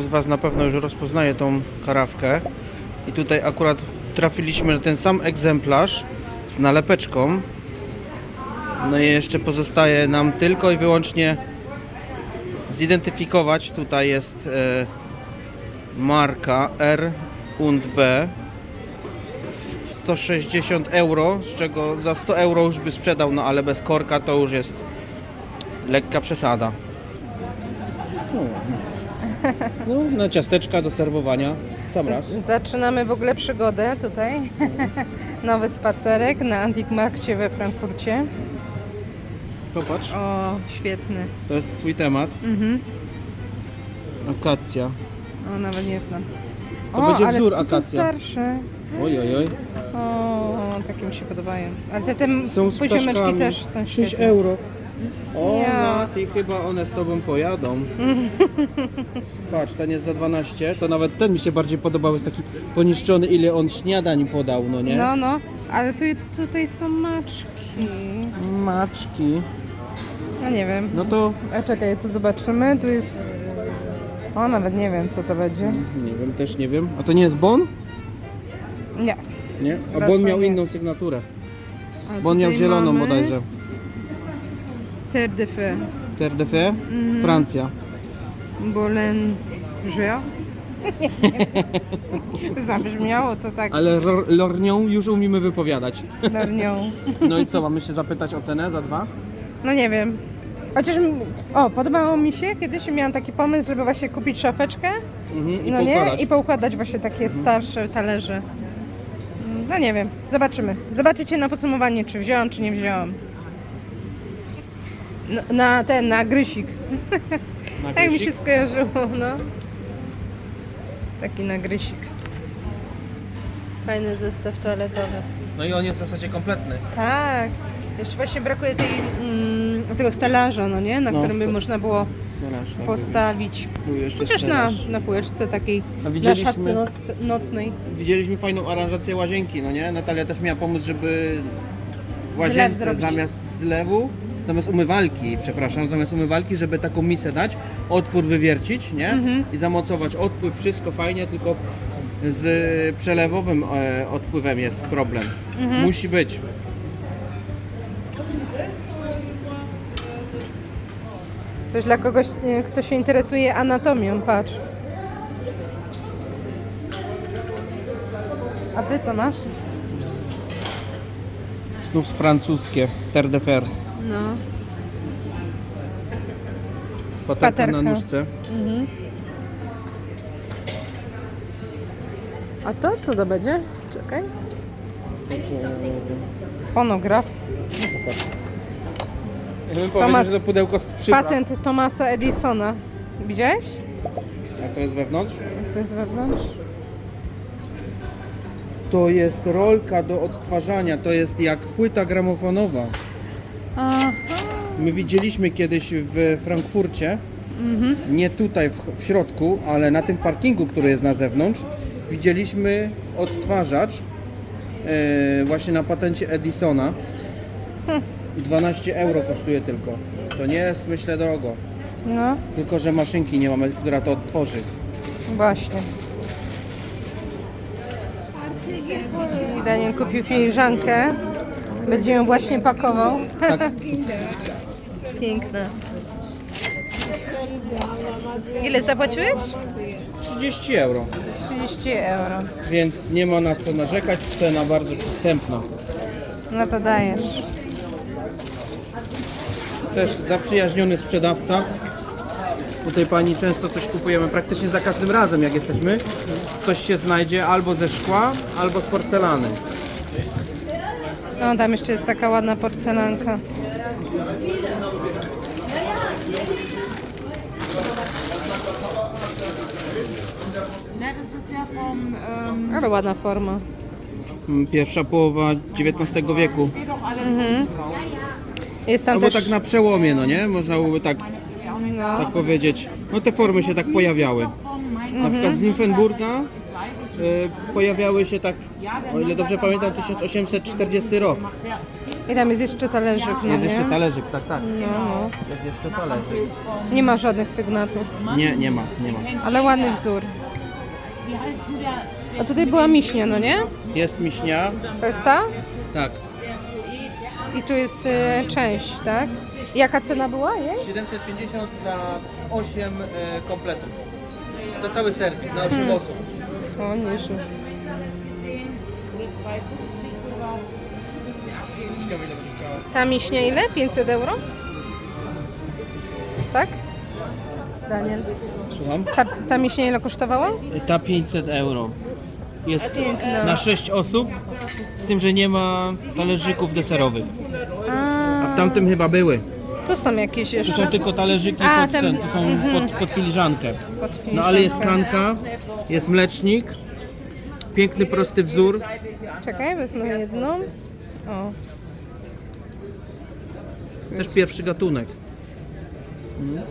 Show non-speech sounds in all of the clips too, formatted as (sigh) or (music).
z Was na pewno już rozpoznaje tą karawkę. I tutaj akurat trafiliśmy na ten sam egzemplarz z nalepeczką. No i jeszcze pozostaje nam tylko i wyłącznie zidentyfikować. Tutaj jest e, marka R und B. 160 euro, z czego za 100 euro już by sprzedał, no ale bez korka to już jest lekka przesada. No, na ciasteczka do serwowania sam raz. Zaczynamy w ogóle przygodę tutaj. (laughs) Nowy spacerek na Antikmarkcie we Frankfurcie. Popatrz, O, świetny. to jest twój temat. Mhm. Akacja. O, nawet nie znam. To o, będzie ale wzór tu są akacja. starsze. Oj, oj, oj. O, takie mi się podobają. Ale te, te Są z poziomeczki ptaszkami. też są 6 świetne. euro. O, Ja. Mati, chyba one z tobą pojadą. (laughs) Patrz, ten jest za 12. To nawet ten mi się bardziej podobał. Jest taki poniszczony, ile on śniadań podał, no nie? No, no, ale tu, tutaj są maczki. Maczki. No nie wiem. No to A czekaj, tu zobaczymy. Tu jest... O, nawet nie wiem, co to będzie. nie wiem, też nie wiem. A to nie jest Bon? Nie. Nie? A Raczej Bon miał nie. inną sygnaturę. A Bon miał tutaj zieloną mamy bodajże. Terre de Feu. Terre de Feu? Mhm. Francja. Boulanger. (laughs) Zabrzmiało to tak Ale ro- lornią już umiemy wypowiadać. darnią. (laughs) No i co, mamy się zapytać o cenę za dwa? No nie wiem. Chociaż, o, podobało mi się, kiedyś miałam taki pomysł, żeby właśnie kupić szafeczkę, Mhm, I no nie, poukładać. i poukładać właśnie takie starsze talerze. No nie wiem, zobaczymy. Zobaczycie na podsumowanie, czy wziąłam, czy nie wziąłam. Na, na ten, na grysik. Na Tak mi się skojarzyło, no. Taki nagrysik. Fajny zestaw toaletowy. No i on jest w zasadzie kompletny. Tak. Jeszcze właśnie brakuje tej, mm, tego stelaża, no nie? Na No, którym by sto- można było Stelaż, tak postawić. Był jeszcze Chociaż na, stelaż. na półeczce takiej, A na szafce noc, nocnej. Widzieliśmy fajną aranżację łazienki, no nie? Natalia też miała pomysł, żeby w łazience zamiast zlewu, zamiast umywalki, przepraszam, zamiast umywalki, żeby taką misę dać, otwór wywiercić, nie? Mhm. I zamocować odpływ, wszystko fajnie, tylko z przelewowym e, odpływem jest problem. Mhm. Musi być. Coś dla kogoś, e, kto się interesuje anatomią, patrz. A ty co masz? Znów francuskie, terre de fer. No. Paterka Paterka. na nóżce. Mhm. A to co to będzie? Czekaj. Fonograf. Ja bym Tomas- powiedział, że to pudełko z przypraw. Patent Thomasa Edisona. Widziałeś? A co jest wewnątrz? Co jest wewnątrz? To jest rolka do odtwarzania, to jest jak płyta gramofonowa. Aha. My widzieliśmy kiedyś w Frankfurcie, Mhm. nie tutaj w, w środku, ale na tym parkingu, który jest na zewnątrz, widzieliśmy odtwarzacz e, właśnie na patencie Edisona. I 12 euro kosztuje tylko. To nie jest, myślę, drogo. No, Tylko, że maszynki nie mamy, która to odtworzy. właśnie. Daniel kupił filiżankę. Będzie ją właśnie pakował. Tak, (laughs) Piękna. Ile zapłaciłeś? 30 euro. 30 euro. Więc nie ma na co narzekać, cena bardzo przystępna. No to dajesz. Też zaprzyjaźniony sprzedawca. Tutaj pani często coś kupujemy praktycznie za każdym razem jak jesteśmy. Coś się znajdzie albo ze szkła, albo z porcelany. No tam jeszcze jest taka ładna porcelanka. Ale ładna forma. Pierwsza połowa XIX wieku. alles Jest tam Albo też... tak na przełomie, no nie? Można byłoby tak, No, tak powiedzieć. No te formy się tak pojawiały. Na przykład z Nymphenburga e, pojawiały się tak, o ile dobrze pamiętam, 1840 rok. I tam jest jeszcze talerzyk, no Jest nie? jeszcze talerzyk, tak, tak. No. Jest jeszcze talerzyk. Nie ma żadnych sygnatów, Nie, nie ma, nie ma. ale ładny wzór. A tutaj była miśnia, no nie? Jest miśnia. To jest ta? Tak. I tu jest e, część, tak? Jaka cena była jej? 750 za 8 e, kompletów. Za cały serwis, na 8 Hmm. osób. O, nieźle. oder 2,50 sogar. Ciekawe ile będzie chciała. Ta miśnia ile? 500 euro? Tak? Daniel. Słucham? Ta, ta miśnia ile kosztowała? Ta 500 euro. Jest Piękna. na 6 osób, z tym, że nie ma talerzyków deserowych. A, A w tamtym chyba były. Tu są jakieś Tu jeszcze. są tylko talerzyki A, pod, ten- ten, tu są pod, pod filiżankę. Pod No ale jest kanka, jest mlecznik, piękny, prosty wzór. Czekaj, wezmę jedną. O, Też pierwszy gatunek.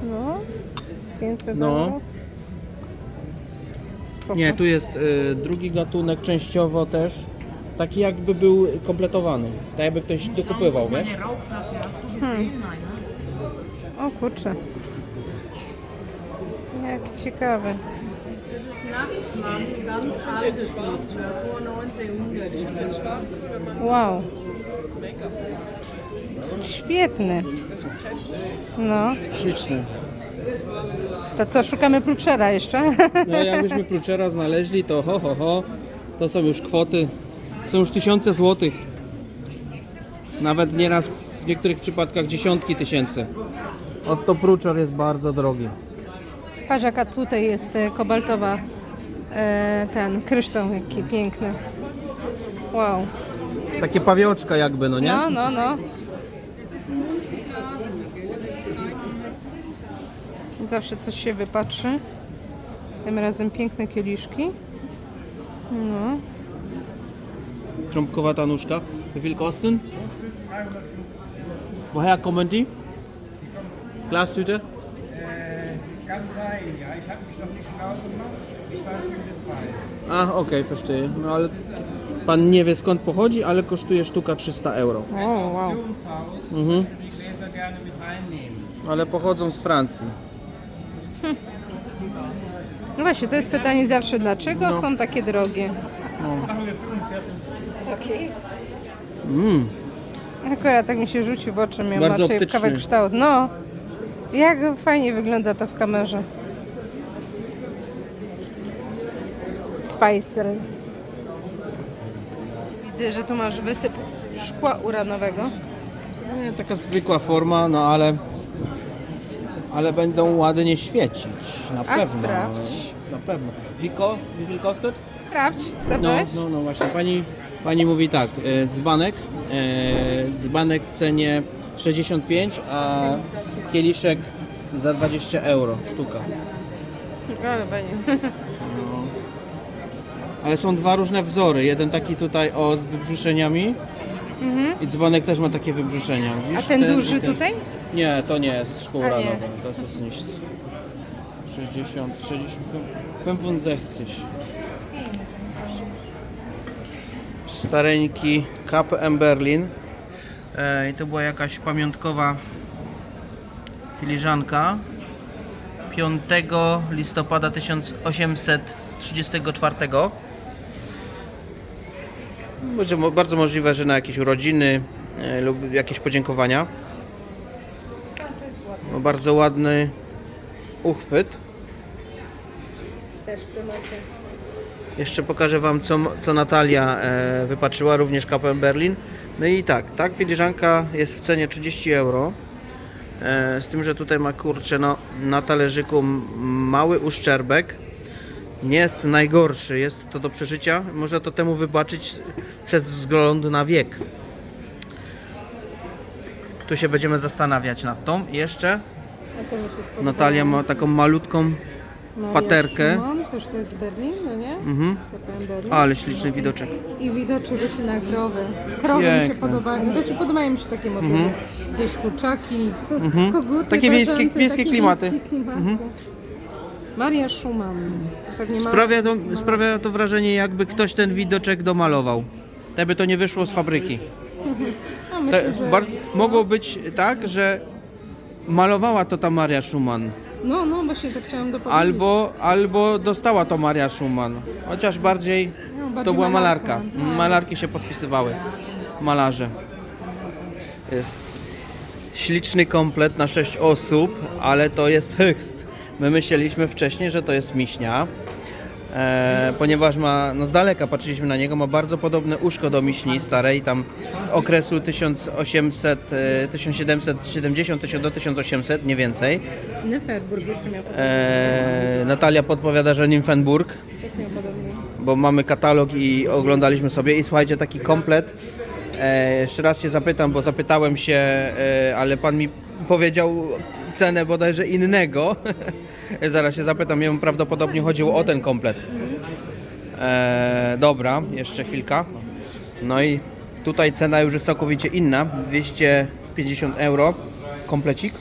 no. 500 No. euro. Spoko. Nie, tu jest y, drugi gatunek częściowo też. Taki jakby był kompletowany. Tak jakby ktoś dokupywał, wiesz? Rauchflasche, O kurczę. Jak ciekawe. Das ist Nachtmann, ganz altes Lied, vor 1900 ist das. Wow. Świetny. No. Śliczny. To co, szukamy pluczera jeszcze? (laughs) No jakbyśmy Pruczera znaleźli, to ho, ho, ho. To są już kwoty. Są już tysiące złotych. Nawet nieraz w niektórych przypadkach dziesiątki tysięcy. Oto Pruczer jest bardzo drogi. Patrz jaka tutaj jest e, kobaltowa e, ten kryształ, jaki piękny. Wow. Takie pawioczka jakby, no nie? No, no, no. Zawsze coś się wypatrzy. Tym razem piękne kieliszki. No. Trąbkowata nóżka. Wie viel kosten? Woher kommen die? Glashütte? Kann sein, ja. Ich habe mich noch nicht schlau gemacht. Ich weiß nicht den Preis. A, okej, verstehe. No ale pan nie wie skąd pochodzi, ale kosztuje sztuka 300 euro. O, wow. Auktionshaus, Mhm. die Gläser gerne mit reinnehmen. Ale pochodzą z Francji. No właśnie, to jest pytanie zawsze, dlaczego No. są takie drogie? Mm. Akurat tak mi się rzucił w oczy, miał Bardzo raczej kształt. No, jak fajnie wygląda to w kamerze. Spicer. Widzę, że tu masz wysyp szkła uranowego. Nie, taka zwykła forma, no ale ale będą ładnie świecić. Na A pewno. sprawdź. Na pewno. Wiko, wie kostet? Sprawdź, No, sprawdzałeś? no, no właśnie. Pani, pani mówi tak, e, dzbanek, e, dzbanek w cenie 65, a kieliszek za 20 euro sztuka. Ale fajnie. Ale są dwa różne wzory. Jeden taki tutaj o z wybrzuszeniami i dzbanek też ma takie wybrzuszenia. Mhm. A Widzisz? ten i duży tutaj? Nie, to nie jest szkół A nie. ranowa. To jest nichts. 60, 60, 65. Stareńki KPM Berlin. E, I to była jakaś pamiątkowa filiżanka 5 listopada 1834. Będzie mo- bardzo możliwe, że na jakieś urodziny e, lub jakieś podziękowania. No, bardzo ładny uchwyt. Też w temacie. Jeszcze pokażę Wam, co, co Natalia e, wypatrzyła, również KPM Berlin. No i tak, ta filiżanka jest w cenie 30 euro. E, z tym, że tutaj ma kurczę, no, na talerzyku mały uszczerbek. Nie jest najgorszy, jest to do przeżycia. Można to temu wybaczyć przez wzgląd na wiek. Tu się będziemy zastanawiać nad tą. Jeszcze. Natalia ma taką malutką paterkę. Też to jest Berlin, no nie? Mhm. Berlin. Ale śliczny widoczek. I widoczek właśnie na krowy. Krowy mi się podobają. Znaczy podobają mi się takie motywy. Jakieś kurczaki, Mhm. koguty, Takie wiejskie- bażanty, wiejskie takie klimaty. wiejskie klimaty. Mhm. Maria Schumann. Pewnie ma... Sprawia to, sprawia to wrażenie, jakby ktoś ten widoczek domalował. Jakby to nie wyszło z fabryki. Te, myślę, że... bar- mogło być tak, że malowała to ta Maria Schumann. No, no, właśnie tak chciałam dopowiedzieć. Albo, albo dostała to Maria Schumann. Chociaż bardziej No, bardziej to była malarka. malarka. Tak. Malarki się podpisywały. Malarze. Jest śliczny komplet na 6 osób, ale to jest hyst. My myśleliśmy wcześniej, że to jest miśnia. E, ponieważ ma, no z daleka patrzyliśmy na niego, ma bardzo podobne uszko do miśni starej, tam z okresu 1800, e, 1770 do 1800, nie więcej. Neferburg jeszcze miał E, Natalia podpowiada, że Nymphenburg, miał podobnie. bo mamy katalog i oglądaliśmy sobie. I słuchajcie, taki komplet. E, jeszcze raz się zapytam, bo zapytałem się, e, ale pan mi powiedział cenę bodajże innego. (laughs) Zaraz się zapytam, jemu prawdopodobnie chodziło o ten komplet. E, dobra, jeszcze chwilka. No i tutaj cena już jest całkowicie inna. 250 euro komplecik.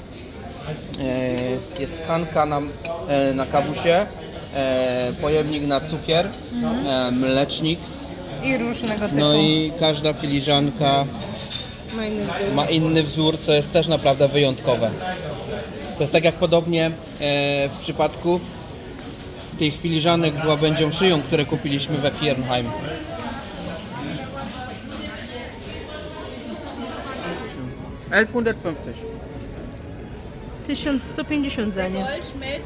E, jest kanka na, e, na kawusie, e, pojemnik na cukier, e, mlecznik. I różnego typu. No i każda filiżanka Ma inny wzór. ma inny wzór, co jest też naprawdę wyjątkowe. To jest tak jak podobnie e, w przypadku tych filiżanek z łabędzią szyją, które kupiliśmy we Firnheim. Elfhundertfünfzig. 1150 za nie. 800.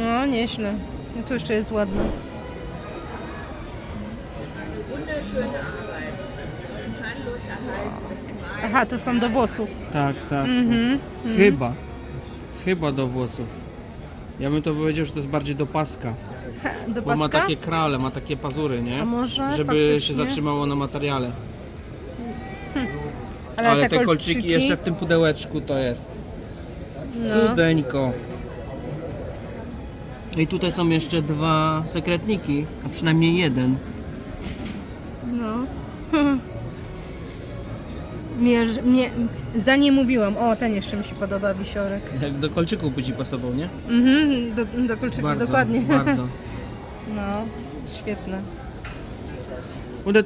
No, nieźle. No tu jeszcze jest ładne. Wunderschöne Arbeit. Erhalten. Aha, to są do włosów. Tak, tak. Mhm. Chyba. Chyba do włosów. Ja bym to powiedział, że to jest bardziej do paska. Do Bo ma paska? takie krale, ma takie pazury, nie? A może Żeby faktycznie? się zatrzymało na materiale. Ale, Ale, te kolczyki jeszcze w tym pudełeczku to jest. No. Cudeńko. I tutaj są jeszcze dwa sekretniki, a przynajmniej jeden. Mnie, mnie, za nie mówiłam. O, ten jeszcze mi się podoba, wisiorek. Jak (laughs) do kolczyków by ci pasował, nie? Mhm, do, do kolczyków, Bardzo, dokładnie. (laughs) bardzo. No, świetne.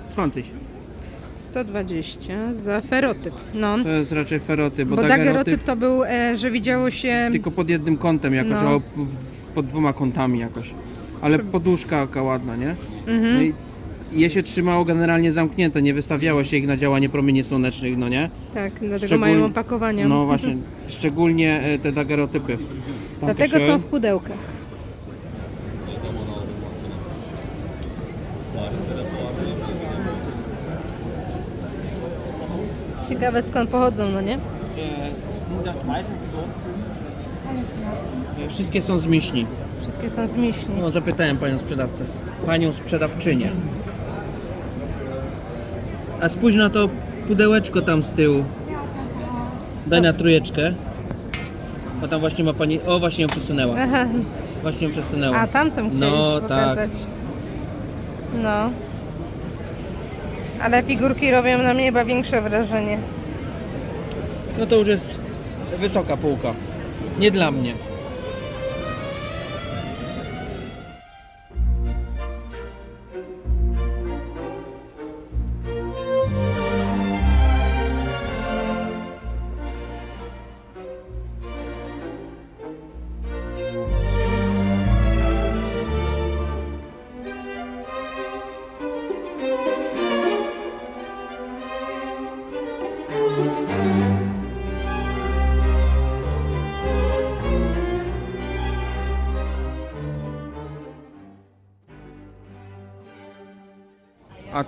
120. 120 za ferotyp. No, To jest raczej feroty, bo, bo dagerotyp dagerotyp to był, e, że widziało się... tylko pod jednym kątem jakoś, No. albo pod dwoma kątami jakoś. Ale poduszka jaka ładna, nie? Mhm. No i je się trzymało generalnie zamknięte, nie wystawiało się ich na działanie promieni słonecznych, no nie? Tak, dlatego Szczegól- mają opakowania. No właśnie, szczególnie e, te dagerotypy. Tam Dlatego się- są w pudełkach. Ciekawe skąd pochodzą, no nie? Wszystkie są z miśni. Wszystkie są z miśni. No, zapytałem panią sprzedawcę. Panią sprzedawczynię. A spójrz na to pudełeczko tam z tyłu. Daj na trójeczkę. Bo tam właśnie ma pani... O, właśnie ją przesunęła. Aha, Właśnie ją przesunęła. a tamtą chcieliś No, pokazać. No. Ale figurki robią na mnie chyba większe wrażenie. No to już jest wysoka półka. Nie dla mnie.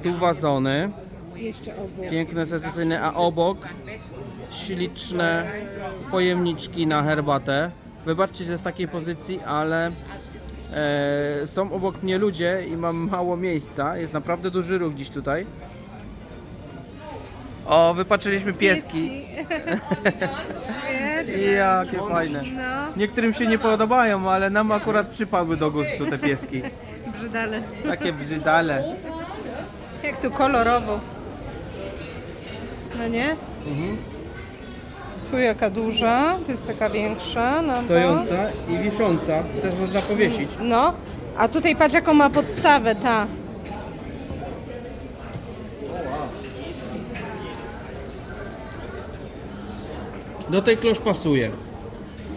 Tu wazony. Jeszcze obok. Piękne, secesyjne, a obok śliczne pojemniczki na herbatę. Wybaczcie, że z takiej pozycji, ale e, są obok mnie ludzie i mam mało miejsca. Jest naprawdę duży ruch dziś tutaj. O, wypatrzyliśmy pieski. (laughs) Jakie fajne. No, Niektórym się nie podobają, ale nam akurat przypadły do gustu te pieski. brzydale. Takie brzydale. Jak tu kolorowo. No nie? Mhm. Tu jaka duża, tu jest taka większa. No. Stojąca i wisząca. Też można powiesić. No, a tutaj patrz jaką ma podstawę ta. Do tej klosz pasuje.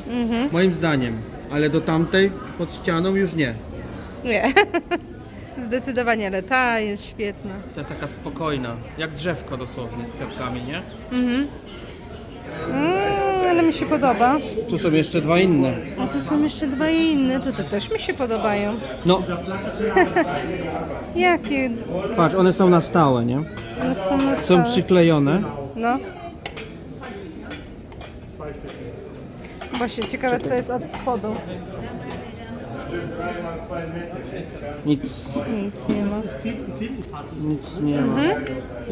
Mhm. Moim zdaniem. Ale do tamtej pod ścianą już nie. Nie. (laughs) Zdecydowanie, ale ta jest świetna. To jest taka spokojna. Jak drzewko dosłownie z kwiatkami, nie? Mm, ale mi się podoba. Tu są jeszcze dwa inne. A tu są jeszcze dwa inne, to te też mi się podobają. No, (laughs) Jakie patrz, one są na stałe, nie? one są na Są stałe. przyklejone. No. Właśnie ciekawe co jest od spodu. Nic, Nic nie ma. nic nie ma.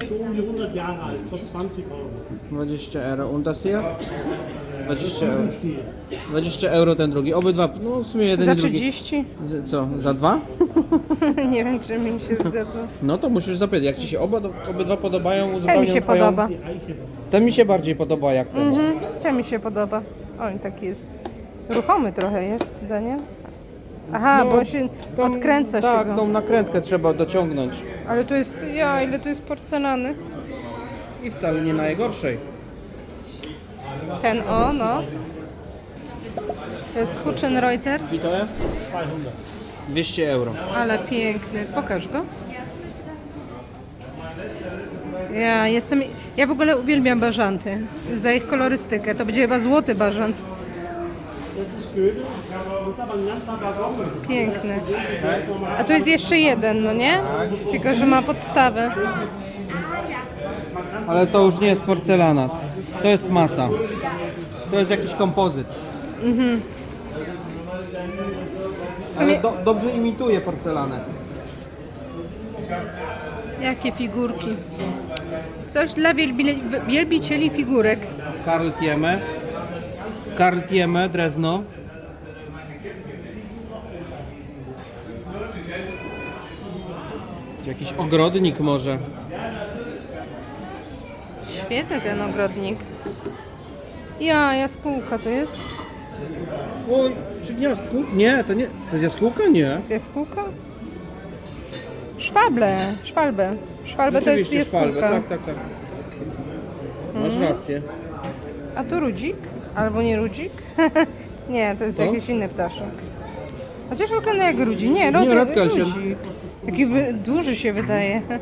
so um die 100 Jahre alt, kostet 20 Euro. 20 euro. Und das hier? 20 euro. 20 euro ten drugi. Obydwa, no w sumie jeden Za i drugi. 30? Z- Co, za dwa? (laughs) nie wiem czy mi się zgadza. No to musisz zapytać, jak ci się oba, obydwa podobają, Ten mi się twoją... podoba. Ten mi się bardziej podoba jak ten. Mhm, ten mi się podoba. On taki jest ruchomy trochę jest, Daniel. Aha, No, bo się Tą- odkręca Tak, się go. tą nakrętkę trzeba dociągnąć. Ale tu jest, ja, ile tu jest porcelany. I wcale nie najgorszej. Ten o, no. To jest Huchenreuter, I to jest? 200 euro. ale piękny. Pokaż go. Ja jestem, ja w ogóle uwielbiam bażanty. Za ich kolorystykę. To będzie chyba złoty bażant. Piękny. A tu jest jeszcze jeden, no nie? Tylko, że ma podstawę. Ale to już nie jest porcelana. To jest masa. To jest jakiś kompozyt. W Ale sumie, do, dobrze imituje porcelanę. jakie figurki. Coś dla wielbi- wielbicieli figurek. Karl Thieme. Karl Thieme, Drezno. Jakiś ogrodnik może. Świetny ten ogrodnik. Ja, jaskółka to jest? Oj, przy gniazdku? Nie, to nie. To jest jaskółka? Nie. jest jaskółka? Szwable, szwalbę. Szwalbę to jest Rzeczywiście szwalbę, jaskółka. tak, tak, tak. Masz rację. A tu rudzik? Albo nie rudzik? (laughs) nie, to jest Co? jakiś inny ptaszek. Chociaż wygląda jak rudzik. Nie, Nie, rodek, radkel się- rudzik. Taki wy- duży się wydaje. Das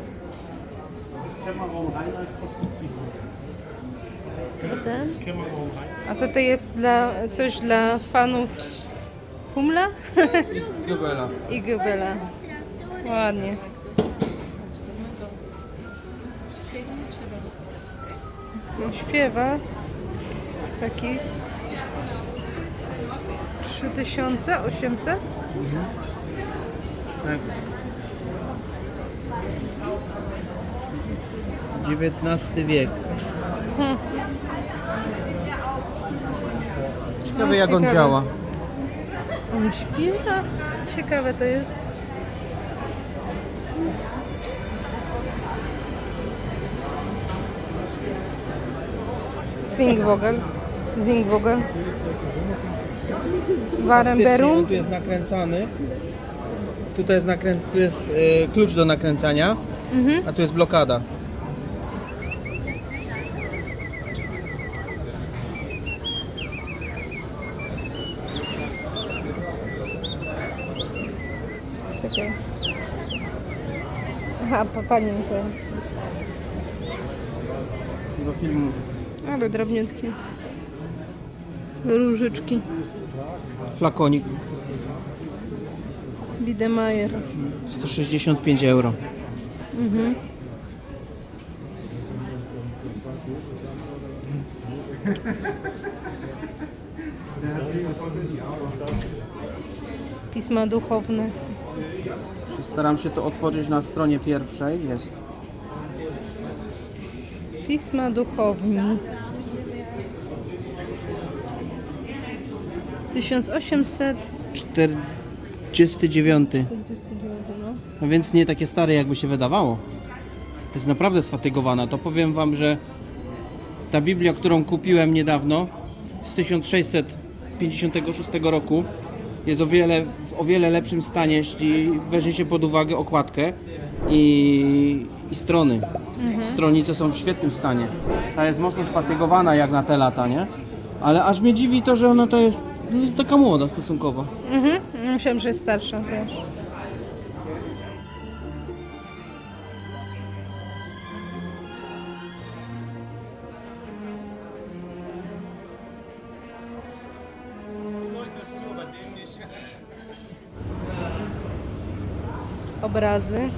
Kämmerraum Rheinland kostet 7 Euro. Ten? A tutaj jest dla, coś dla fanów Humla Jubela. (laughs) i Gubela. Ładnie. On śpiewa taki 3800? Tak. XIX wiek. Ciekawe jak on ciekawe. działa. On śpiewa? Ciekawe to jest. Singvogel. Singvogel. Faktycznie, on Warenberum. tu jest nakręcany. Tutaj jest, nakrę... tu jest e, klucz do nakręcania, a tu jest blokada. Czekaj. Aha, po panience. Do filmu. Ale drobniutkie. Różyczki. Flakonik. Biedermeier. 165 euro. Pisma duchowne. Staram się to otworzyć na stronie pierwszej. Jest. Pisma duchowni. 1800 49. 29, no. No więc nie takie stare, jakby się wydawało. To jest naprawdę sfatygowana. To powiem Wam, że ta Biblia, którą kupiłem niedawno z 1656 roku jest o wiele, w o wiele lepszym stanie, jeśli weźmie się pod uwagę okładkę i, i strony. Stronice są w świetnym stanie. Ta jest mocno sfatygowana jak na te lata, nie? Ale aż mnie dziwi to, że ona to jest, to jest taka młoda stosunkowo. Mhm. Myślałam, że jest starsza też. Obrazy.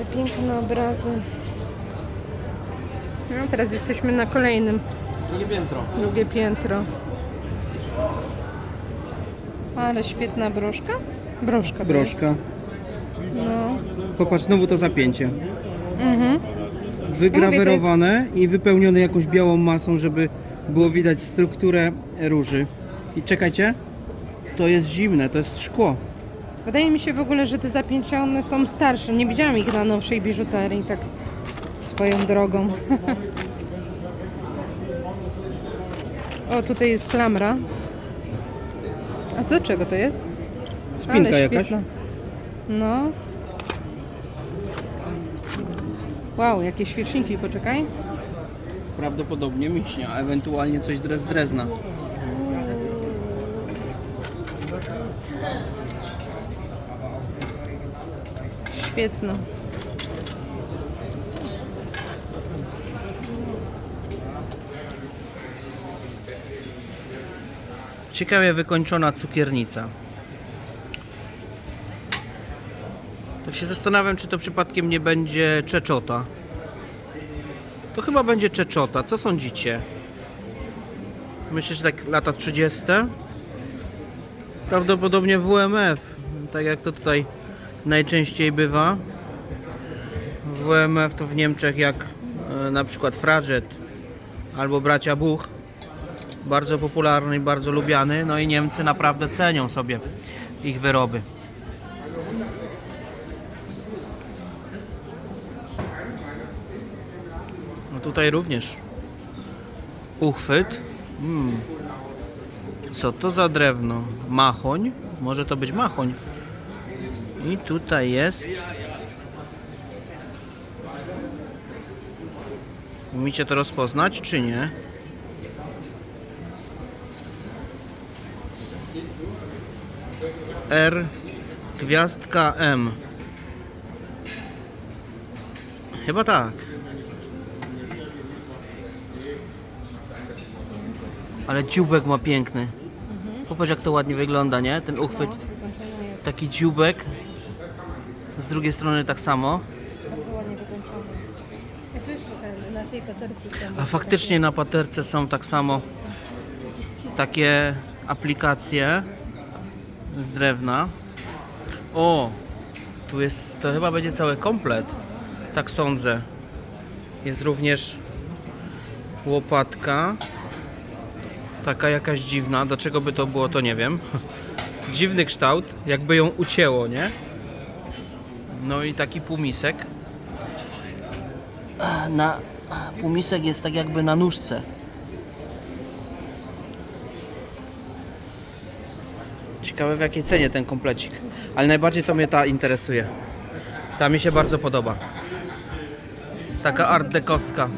Obrazy, piękne obrazy. No, teraz jesteśmy na kolejnym, Drugie piętro. drugie piętro. Ale świetna broszka. Broszka. to Broszka. jest. No. Popatrz, znowu to zapięcie. Mhm. Wygrawerowane i wypełnione jakąś białą masą, żeby było widać strukturę róży. I czekajcie, to jest zimne, to jest szkło. Wydaje mi się w ogóle, że te zapięcia one są starsze. Nie widziałam ich na nowszej biżuterii, tak swoją drogą. (laughs) o, tutaj jest klamra. A to czego to jest? Spinka Ale jakaś. świetna. No. Wow, jakie świeczniki, poczekaj. Prawdopodobnie miśnia, a ewentualnie coś z drezna. Świetna. Ciekawie wykończona cukiernica. Tak się zastanawiam, czy to przypadkiem nie będzie czeczota. To chyba będzie czeczota. Co sądzicie? Myślę, że tak lata 30. Prawdopodobnie WMF. Tak jak to tutaj najczęściej bywa. WMF to w Niemczech jak e, na przykład Fraget albo bracia Buch bardzo popularny i bardzo lubiany. No i Niemcy naprawdę cenią sobie ich wyroby. No tutaj również uchwyt. Mm. Co to za drewno? Machoń? Może to być machoń. I tutaj jest. Umiecie to rozpoznać, czy nie? R gwiazdka M. Chyba tak. Ale dziubek ma piękny. Popatrz jak to ładnie wygląda, nie? Ten uchwyt. Taki dziubek. Z drugiej strony tak samo. Bardzo ładnie wykończony. A tu jeszcze ten, na tej paterce są. A faktycznie na paterce są tak samo takie aplikacje z drewna. O, tu jest, to chyba będzie cały komplet. Tak sądzę. Jest również łopatka. Taka jakaś dziwna. Dlaczego by to było, to nie wiem. (laughs) Dziwny kształt, jakby ją ucięło, nie? No i taki półmisek. Na półmisek jest tak jakby na nóżce. Ciekawe w jakiej cenie ten komplecik. Ale najbardziej to mnie ta interesuje. Ta mi się bardzo podoba. Taka art dekowska.